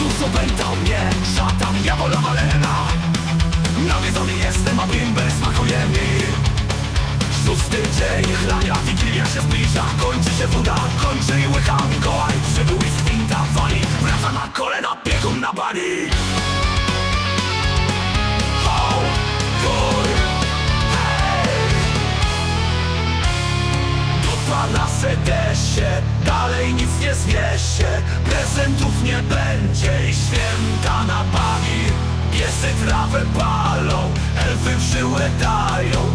opętał mnie Szatan, diabola malena Nawiedzony jestem, a bimber smakuje mi. Szósty dzień chlania, Wigilia się zbliża Kończy się woda, kończy i łycha Mikołaj przybył nic nie zwiesie Prezentów nie będzie i święta na bani Piesy trawę palą, elfy w żyłę dają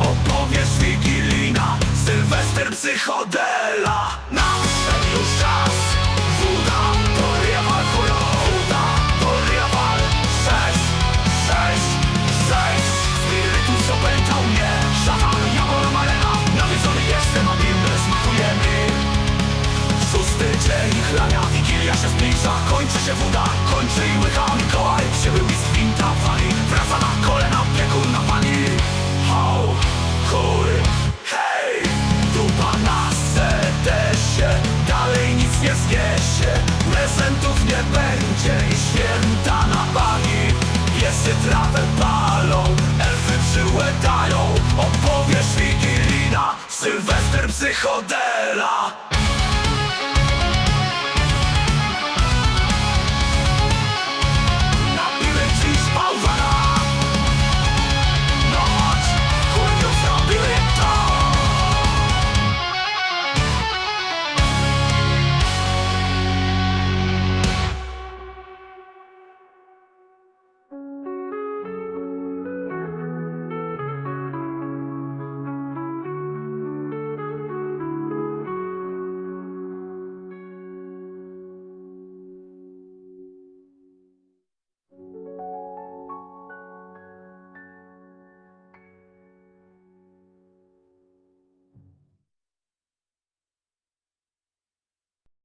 chlania, Wigilia się zbliża Kończy się woda, kończy i łycha Mikołaj przybył i z kwinta wali Wraca na kolena, biegun na pani. Ho, kur, hej Dupa na sedesie Dalej nic nie zniesie Prezentów nie będzie i święta na pani. Piesy trawę palą, elfy żyłę dają Opowiesz Wigilina, Sylwester psychodela